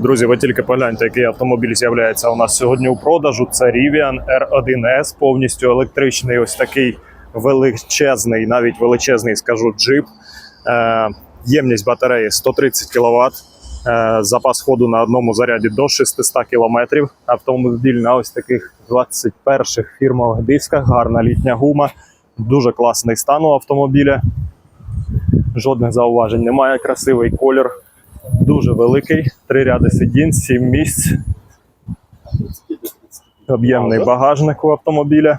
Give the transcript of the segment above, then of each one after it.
Друзі, ви тільки погляньте, який автомобіль з'являється у нас сьогодні у продажу. Це Rivian R1S, повністю електричний, ось такий величезний, навіть величезний, скажу, джип. Е, ємність батареї 130 кВт. Е, запас ходу на одному заряді до 600 км. Автомобіль на ось таких 21-х фірмових дисках, гарна літня гума, дуже класний стан у автомобіля. Жодних зауважень немає. Красивий колір, дуже великий. Три ряди сидінь, сім місць. Об'ємний багажник у автомобіля.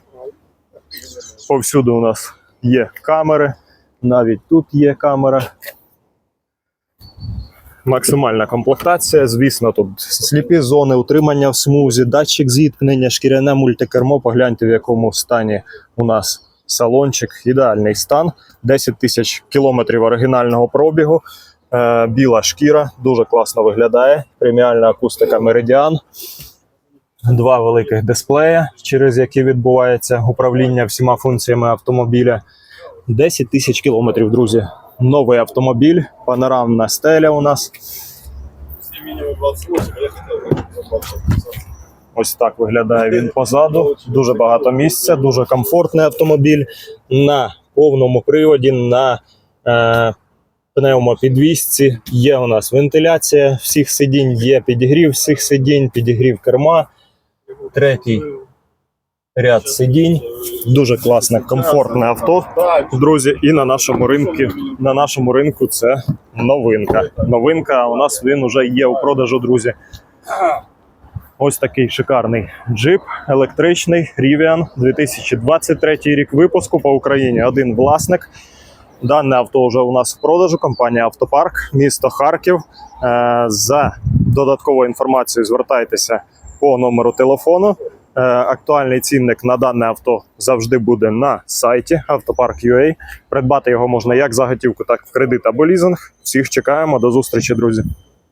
Повсюди у нас є камери, навіть тут є камера. Максимальна комплектація. Звісно, тут сліпі зони, утримання в смузі, датчик зіткнення, шкіряне мультикермо. Погляньте, в якому стані у нас салончик. Ідеальний стан. 10 тисяч кілометрів оригінального пробігу. Е, біла шкіра, дуже класно виглядає. Преміальна акустика Meridian. Два великих дисплея, через які відбувається управління всіма функціями автомобіля. 10 тисяч кілометрів, друзі. Новий автомобіль, панорамна стеля у нас. Все минимум 28, а я хотел бы 28. Ось так виглядає він позаду. Дуже багато місця, дуже комфортний автомобіль на повному приводі, на е, пневмопідвісці. Є у нас вентиляція всіх сидінь, є підігрів всіх сидінь, підігрів керма. Третій ряд сидінь. Дуже класне, комфортне авто. Друзі, і на нашому ринку, на нашому ринку це новинка. Новинка, у нас він вже є у продажу, друзі. Ось такий шикарний джип електричний Rivian 2023 рік випуску по Україні. Один власник. Дане авто вже у нас в продажу. Компанія Автопарк, місто Харків. Е, За додатковою інформацією звертайтеся по номеру телефону. Е, Актуальний цінник на дане авто завжди буде на сайті Автопарк.ua. Придбати його можна як за готівку, так і в кредит або лізинг. Всіх чекаємо. До зустрічі, друзі.